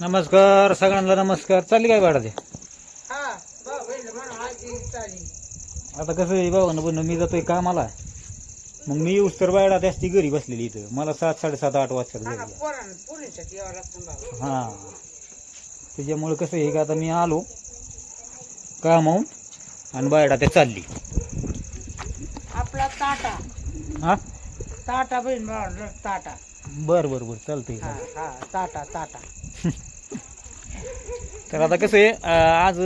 नमस्कार सगळ्यांना नमस्कार. चालली काय बाळा ते? हा आता कसं आहे भाऊ पण मी जातोय कामाला. मग मी येऊस तर बायडा त्याची घरी बसलेली इथं. मला सात साडेसात आठ वाजतात हा घरी. हा. त्याच्यामुळे कसं आहे का आता मी आलो कामावून आणि बायडा त्या चालली. आपला ताटा. हा? ताटा बहीण भाऊ ताटा. बर बर बर. चालतंय. हा हा ताटा ताटा. तर आता कसं आहे आज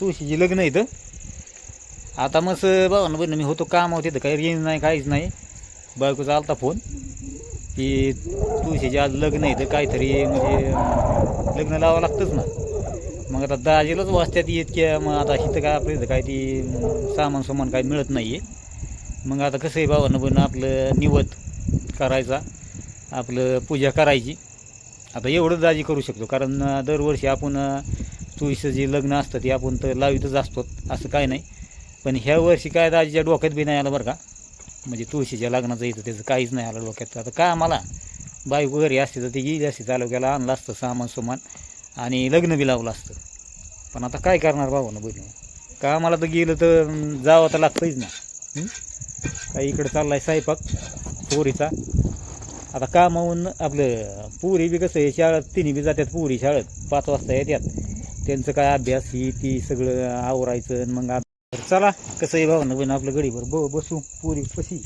तुळशीची लग्न आहे इथं आता मस्त बघा ना बरं मी होतो काम होते तर काही रेंज नाही काहीच नाही. बायकोचा आलता फोन की तुळशीचे आज लग्न आहे तर काहीतरी म्हणजे लग्न लावावं लागतंच ना. मग आता दाजीलाच वाचतात येत की मग आता इथं काय आपल्या इथं काय ती सामान सामान काय काही मिळत नाही आहे मग आता कसं आहे बाबांना पण आपलं निवत करायचा आपलं पूजा करायची. आता एवढं दाजी करू शकतो कारण दरवर्षी आपण तुळशीचं जे लग्न असतं ते आपण तर लावितच असतो असं काय नाही. पण ह्या वर्षी काय दाजीच्या डोक्यात बी नाही आलं बरं का? म्हणजे तुळशीच्या लग्नाचं येतं त्याचं काहीच नाही आलं डोक्यात. आता काय आम्हाला? बाईक वगैरे असते तर ती गेली असते तालुक्याला आणलं असतं सामान सुमान आणि लग्न बी लावलं असतं. पण आता काय करणार बाबा ना बहिणी? का आम्हाला तर गेलं तर जावं तर लागतंच ना. काही इकडं चाललाय स्वयंपाक पोरीचा. आता कामावून आपलं पुरी बी कसं आहे शाळेत तिन्ही बी जातात पुरी शाळेत पाच वाजता येतात. त्यांचं काय अभ्यास ही ती सगळं आवरायचं मग चला कसं आहे भाऊ बहीण आपलं गडीवर ब बसू पुरी पशी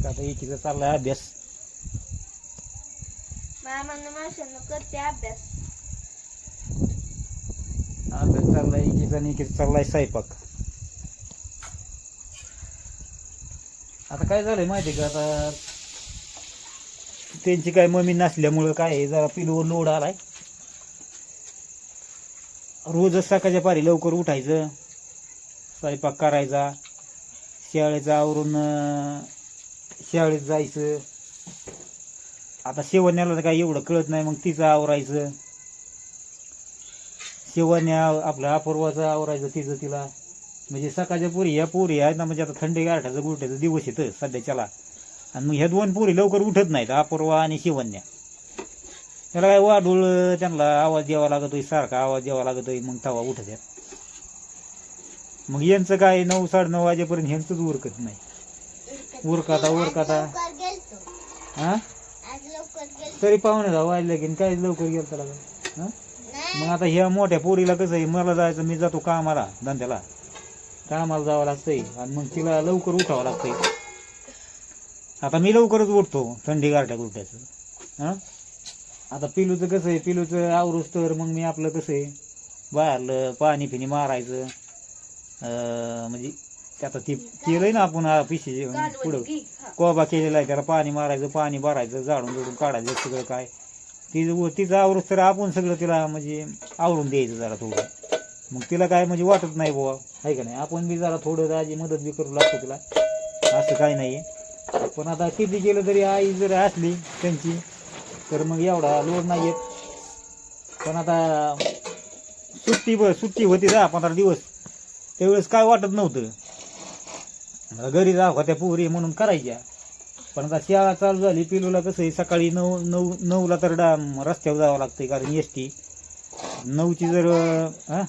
आता एकीचा चाललाय अभ्यास. करते अभ्यास. अभ्यास चाललाय एकीचा आणि एकीचा चाललाय स्वयंपाक. आता काय झालंय माहिती का? आता त्यांची काय मम्मी नसल्यामुळं काय आहे, जरा पिलूवर लोड आलाय. रोजच सकाळच्या पारी लवकर उठायचं स्वयंपाक करायचा शाळेचं आवरून अं, शाळेत जायचं. आता शेवण्याला तर काय एवढं कळत नाही मग तिचं आवरायचं. शेवण्या आपलं अपूर्वाचं आवरायचं तिचं तिला. म्हणजे सकाळच्या पुरी ह्या पोरी आहेत ना म्हणजे आता थंडी गारठ्याचं गुरट्याचं दिवस येतं सध्याच्याला आणि मग ह्या दोन पोरी लवकर उठत नाहीत अपूर्वा आणि शिवन्या त्याला काय वाढूळ त्यांना आवाज द्यावा लागतोय सारखा आवाज द्यावा लागतोय मग तवा उठत आहेत. मग यांचं काय नऊ साडेनऊ वाजेपर्यंत ह्यांचंच उरकत नाही. उरकाता उरकाता. गेलतो. हा गेलतो. तरी पाहुणे दहा वाजले की काय लवकर गेलं त्याला? हा मग आता ह्या मोठ्या पोरीला कसं आहे मला जायचं मी जातो कामाला धंद्याला. कामाला जावं लागतंय. आणि मग तिला लवकर उठावं लागतंय. आता मी लवकरच उठतो थंडी गारठ्या गुरट्याचं. हां? आता पिलूचं कसं आहे? पिलूचं आवरूस तर मग मी आपलं कसं आहे? बाहेरलं पाणी पिणी मारायचं. म्हणजे आता ती केलंय ना आपण पिशी पुढं. कोबा केलेला आहे त्याला पाणी मारायचं पाणी भरायचं झाडून जोडून काढायचं सगळं काय. तिचं तिचं आवरूस तर आपण सगळं तिला म्हणजे आवरून द्यायचं जरा थोडं. मग तिला काय म्हणजे वाटत नाही बुवा. आहे का नाही? आपण बी जरा थोडं दाजी मदत बी करू लागतो तिला. असं काही नाही पण आता किती गेलं तरी आई जर असली त्यांची तर मग एवढा लोड नाही येत पण आता सुट्टी ब सुट्टी होती दहा पंधरा दिवस. त्यावेळेस काय वाटत नव्हतं. घरी जा होत्या पोरी म्हणून करायच्या. पण आता शाळा चालू झाली पिलूला कसं आहे सकाळी नऊ नऊ नऊला तर डा रस्त्यावर जावं लागतं कारण एस टी नऊची जर हा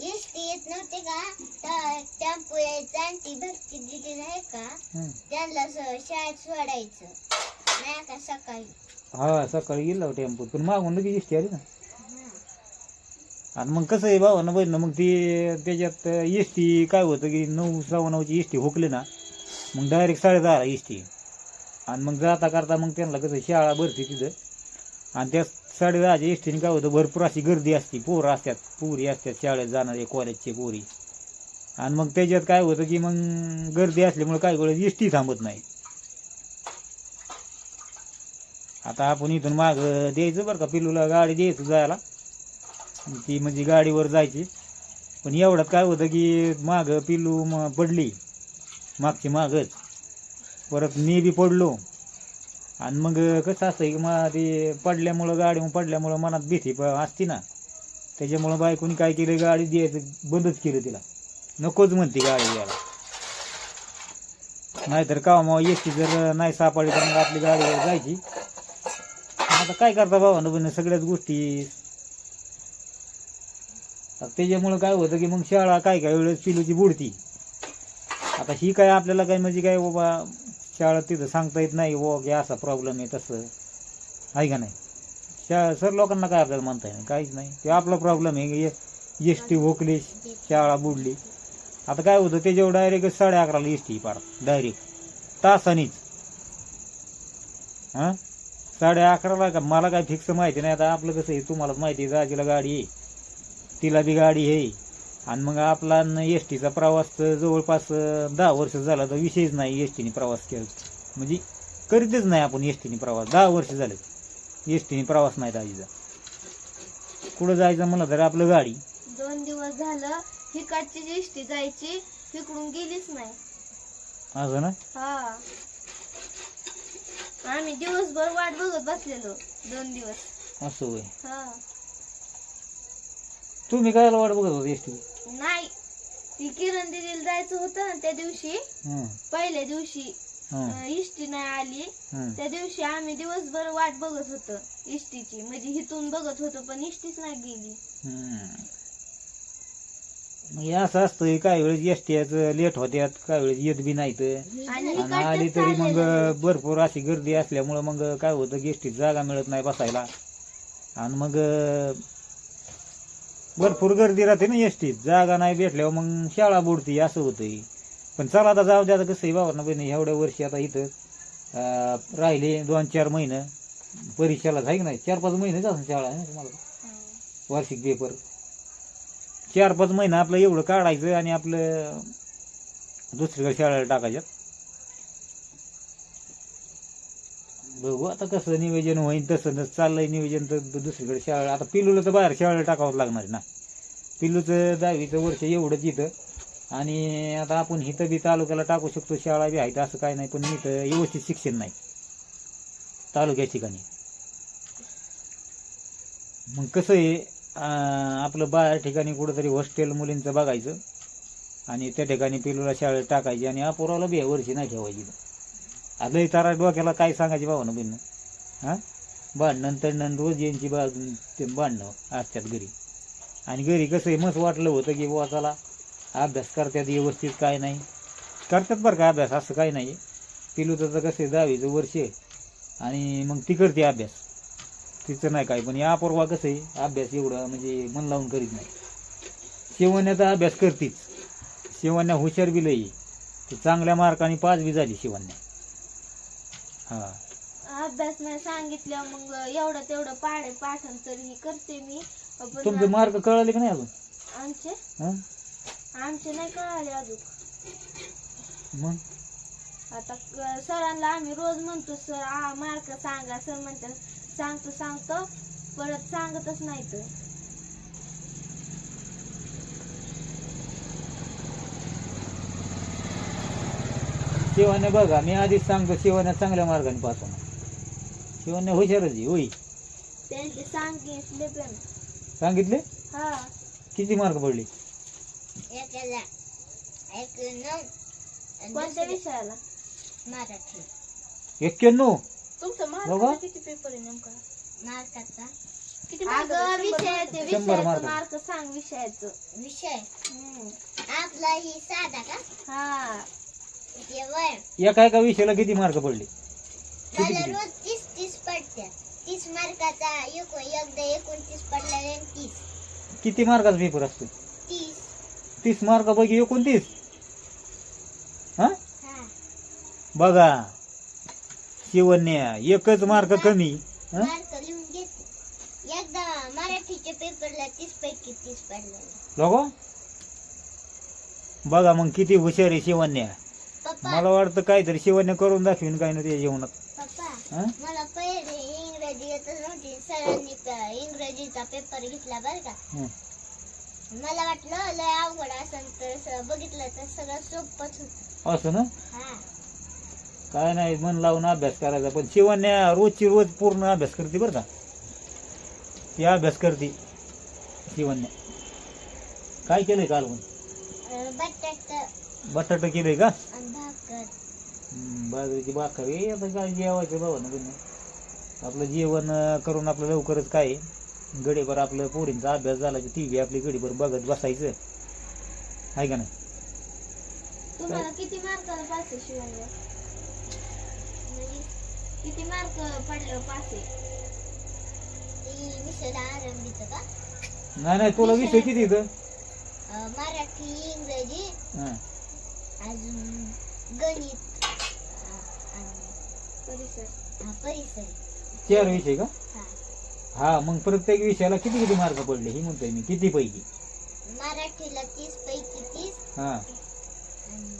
एसटी येत नव्हते का तर ती भक्ती दिदी नाही का? हं. त्यांना स- शाळेत सोडायचं. नाही का सकाळी? हा सकाळी गेला टेम्पो पण मागून लगेच एस टी आली ना. आणि मग कसं आहे भावा ना बहिण मग ती त्याच्यात एस टी काय होतं की नऊ सव्वा नऊची एस टी हुकली ना मग डायरेक्ट साडेदहाला एस टी आणि मग जाता करता मग त्यांना कसं शाळा भरते तिथं. आणि त्या साडेदहाच्या एस टीने काय होतं भरपूर अशी गर्दी असते. पोरं असतात पोरी असतात शाळेत जाणारे कॉलेजचे पोरी. आणि मग त्याच्यात काय होतं की मग गर्दी असल्यामुळे काय वेळेस एस टी थांबत नाही. आता आपण इथून माग द्यायचं बरं का पिलूला गाडी द्यायचं जायला. ती म्हणजे गाडीवर जायची. पण एवढ्यात काय होतं की माग पिलू म पडली मागची मागच. परत मी बी पडलो. आणि मग कसं असतं की मग ते पडल्यामुळं गाडी पडल्यामुळं मनात भीती प- असती ना. त्याच्यामुळं बायकोनी काय केलं गाडी द्यायचं बंदच केलं तिला. नकोच म्हणते गाडी द्यायला नाहीतर का हो, मग एस टी जर नाही सापडली तर मग आपली गाडी जायची. आता काय करता भावानं पण सगळ्याच गोष्टी? आता त्याच्यामुळं काय होतं की मग शाळा काय काय वेळेस पिलूची बुडती. आता ही काय आपल्याला काय म्हणजे काय बाबा शाळा तिथं सांगता येत नाही हो की असा प्रॉब्लेम आहे तसं. आहे का नाही? शा सर लोकांना काय आपल्याला म्हणता येईल काहीच नाही. ते आपला प्रॉब्लेम आहे. एस टी भोकली शाळा बुडली. आता काय होतं त्याच्यावर डायरेक्ट साडे अकराला एस टी पार डायरेक्ट तासानीच. हां? साडे अकराला का मला काय फिक्स माहिती नाही. आता आपलं कसं आहे तुम्हालाच माहिती आहे जाजीला गाडी आहे. तिला बी गाडी आहे. आणि मग आपला एस टीचा प्रवास तर जवळपास दहा वर्ष झाला तर विषयच नाही एस टीने प्रवास केला. म्हणजे करीतच नाही आपण एस टीने प्रवास. दहा वर्ष झाले. एस टीने प्रवास नाही आजीचा. कुठं जायचं म्हणलं तर आपलं गाडी. दोन दिवस झालं हिकडची जी एसटी जायची तिकडून गेलीच नाही. असं ना? हा. आम्ही दिवसभर वाट बघत बसलेलो दोन दिवस. असं होय. हा. तुम्ही काय वाट बघत होता एस टी नाही. ती किरण दिदीला जायचं होतं ना त्या दिवशी पहिल्या दिवशी इष्टी नाही आली. त्या दिवशी आम्ही दिवसभर वाट बघत होतो इष्टीची म्हणजे हिथून बघत होतो पण इष्टीच नाही गेली. मग असं असतं काय वेळेस एस टी लेट होत्यात काय वेळेस येत बी नाहीत. आणि आणि आली तरी मग भरपूर अशी गर्दी असल्यामुळं मग काय होतं की एसटीत जागा मिळत नाही बसायला. आणि मग भरपूर गर्दी राहते ना एसटीत जागा नाही भेटल्यावर मग शाळा बुडती असं होतंय. पण चला आता जाऊ द्या आता कसं आहे बाबा बहिणी एवढ्या वर्षी आता इथं अं, राहिले दोन चार महिने. परीक्षेला आहे की नाही? चार पाच महिनेच असं शाळा आहे ना तुम्हाला? वार्षिक पेपर चार पाच महिने आपलं एवढं काढायचं आणि आपलं दुसरीकडे शाळेला टाकायच्यात. बघू आता कसं नियोजन होईन तसं नस चाललंय नियोजन तर दुसरीकडे शाळा आता पिलूला तर बाहेर शाळेला टाकावंच लागणार ना. पिलूचं दहावीचं वर्ष एवढंच इथं. आणि आता आपण हिथं बी तालुक्याला टाकू शकतो शाळा बी आहेत असं काय नाही पण इथं व्यवस्थित शिक्षण नाही. तालुक्या ठिकाणी. मग कसं आहे आपलं बाहेर ठिकाणी कुठंतरी हॉस्टेल मुलींचं बघायचं. आणि त्या ठिकाणी पिलूला शाळेत टाकायची. आणि अपुराला बी वर्षी नाही ठेवायची. आता तारा डोक्याला काय सांगायची भावना बिन. हां? भांडणं तंडण रोज यांची बा ते भांडणं असतात घरी. आणि घरी कसं आहे मस्त वाटलं होतं की बुवा चला अभ्यास करतात व्यवस्थित काय नाही. करतात बरं का अभ्यास असं काही नाही. पिलूचं तर कसं आहे दहावीचं वर्ष आहे. आणि मग ती करते अभ्यास. तिचं नाही काय पण या अपूर्वा कसं आहे अभ्यास एवढं म्हणजे मन लावून करीत नाही. शिवण्याचा अभ्यास करतीच. शिवण्या हुशार बी लई. ती चांगल्या मार्काने पास बी झाली शिवण्या. हा. अभ्यास नाही सांगितलं मग एवढं तेवढं पाडे पाठन तरी करते मी. पण तुमचे मार्क कळाले का नाही अजून? आमचे? हं? आमचे नाही कळाले अजून. मग? आता क- सरांना आम्ही रोज म्हणतो सर मार्क सांगा. सर म्हणतात सांगतो सांगतो परत सांगतच नाही तर शिवण्या बघा मी आधीच सांगतो शिवण्या चांगल्या मार्गाने होणार शिवण्या हुशारच आहे होई त्यांचे सांगितले पण. सांगितले? हा. किती मार्क पडले? एकाला एक कोणत्या विषयाला? मराठी. एक्क्याण्णव? तुमचं बाबा किती पेपर आहे नेमका? मार्काचा. किती शंभर विषयाचे mark. मार्क. सांग विषयाचं. विषय? हम्म. आपला ही साधा का? हा. एका एका विषयाला किती मार्क पडले? किती मला किती रोज तीस तीस पडत्या तीस मार्काचा एको एकदा एकोणतीस पडला तीस. किती मार्काचा पेपर असतो? तीस. तीस मार्कापैकी एकोणतीस. हा? हा. बघा. शिवण्या एकच मार्क कमी. हं? मार्क लिहून घेते. एकदा मराठीच्या पेपरला तीस पैकी तीस पडले. बघा बघा मग किती हुशार आहे शिवण्या. पप्पा. मला वाटतं काहीतरी शिवण्या करून दाखवीन काय ना त्या पप्पा हं? मला पहिले इंग्रजी येतच नव्हती. सरांनी प- इंग्रजीचा पेपर घेतला बरं का. हं. मला वाटलं लय अवघड असेल तर स- बघितलं तर सगळं सोपच होत. असं ना? काय नाही मन लावून अभ्यास करायचा. पण शिवण्या रोजची रोज पूर्ण अभ्यास करते बरं का. ती अभ्यास करते शिवण्या. काय केलंय काल पण बटाट बटाटा केलंय का? बाजरीची भाकर. हे आता काय जेवायचं बाबा ना तुम्ही. आपलं जेवण करून आपलं लवकरच काय गडीभर आपलं पोरींचा अभ्यास झाला की टी व्ही आपली गडीभर बघत बसायचं. आहे का नाही तुम्हाला किती मार्काला पास आहे शिवाय म्हणजे किती मार्क पडलं पास नाही नाही तुला विषय किती इथं? मराठी इंग्रजी हां. अजून गणित परिसर. परिसर. चार विषय का? हा. हा मग प्रत्येक विषयाला किती किती मार्क पडले ही म्हणतोय मी किती पैकी? मराठीला तीस पैकी तीस. हा. आणि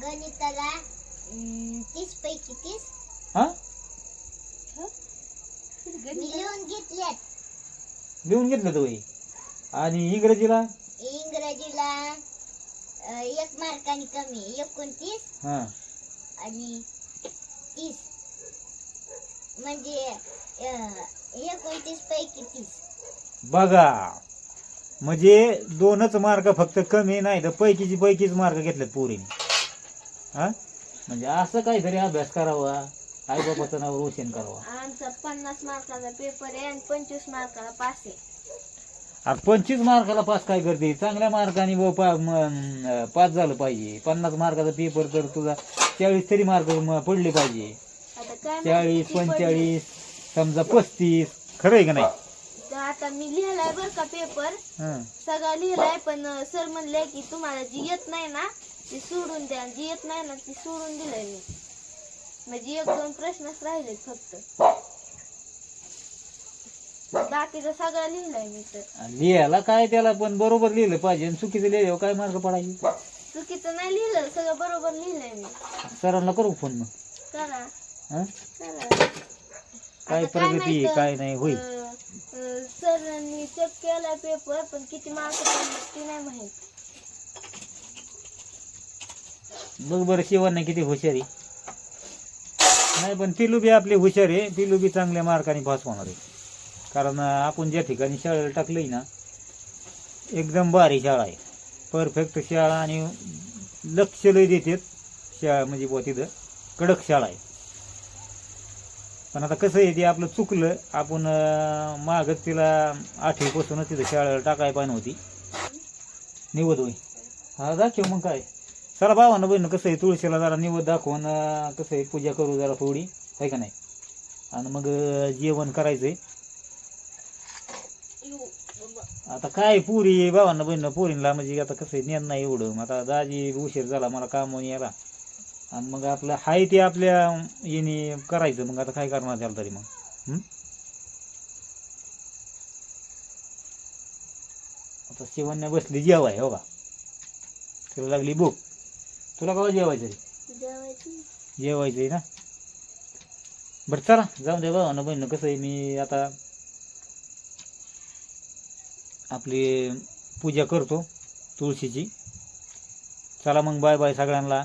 गणिताला तीस पैकी तीस. हा? लिहून घेतल्यात लिहून घेतलं तो हे. आणि इंग्रजीला? इंग्रजीला अं, एक मार्काने कमी एकोणतीस हा. आणि तीस. म्हणजे अं, एकोणतीस पैकी तीस. बघा म्हणजे दोनच मार्क फक्त कमी नाही तर पैकीची पैकीच मार्क घेतलेत पोरीने. हा? म्हणजे असं काहीतरी अभ्यास करावा. आई बाबाचं नाव रोशन करावा. आमचा पन्नास मार्काचा पेपर आहे आणि पंचवीस मार्काला पास आहे. पंचवीस मार्काला पास काय करते? चांगल्या मार्काने व पा म- अं, पास झालं पाहिजे. पन्नास मार्काचा पेपर तर तुझा चाळीस तरी मार्क म- पडले पाहिजे. आता काय माहिती चाळीस किती. पंचेचाळीस समजा पस्तीस. खरं आहे का नाही? तर आता मी लिहिलाय बर का पेपर हं. सगळा लिहिलाय पण सर म्हणले की तुम्हाला जी येत नाही ना ती सोडून द्या. जी येत नाही ना ती सोडून दिलंय मी. म्हणजे एक दोन प्रश्नच राहिले फक्त. बाकीचं सगळं लिहिलंय मी तर. लिहायला काय त्याला पण बरोबर लिहिलं पाहिजे आणि चुकीचं लिहिल्यावर काय मार्क पडायचे? चुकीचं नाही लिहिलं सगळं बरोबर लिहिलंय मी. सरांना करू फोन मग. करा. हं? करा. काय आता प्रगती माहीत, काय नाही होईल अं, अं, सरांनी चेक केलाय पेपर पण किती मार्क ते नाही माहीत. बघ बरं शिवांना किती हुशारी नाही पण पिलू बी आपली हुशार आहे. पिलू बी चांगल्या मार्काने पास होणार आहे. कारण आपण ज्या ठिकाणी शाळेला टाकलंय ना एकदम भारी शाळा आहे. परफेक्ट शाळा आणि लक्ष लय देतात. शाळा म्हणजे बुवा तिथं कडक शाळा आहे. पण आता कसं आहे ते आपलं चुकलं. आपण मागत तिला आठवीपासूनच तिथं शाळेला टाकाय पाहिजे होती. निवड होई. हा दाखव मग काय. चला भावांना बहिण कसं आहे तुळशीला जरा निवड दाखवून कसं आहे पूजा करू जरा थोडी आहे का नाही? आणि मग जेवण करायचंय. आता काय पुरी भावांना बहिण पोरींला म्हणजे आता कसं आहे ज्ञान नाही एवढं. मग आता दाजी उशीर झाला मला कामावर यायला आणि मग आपलं हाय ते आपल्या येणे करायचं. मग आता काय करणार त्याला तरी मग? आता शिवण्या बसली जेवाय हो का? तिला लागली भूक. तुला कवा जेवायचं रे जेवायचं आहे ना? बरं चला जाऊन दे ना बहिणं कसं आहे मी आता आपली पूजा करतो तुळशीची. चला मग बाय बाय सगळ्यांना.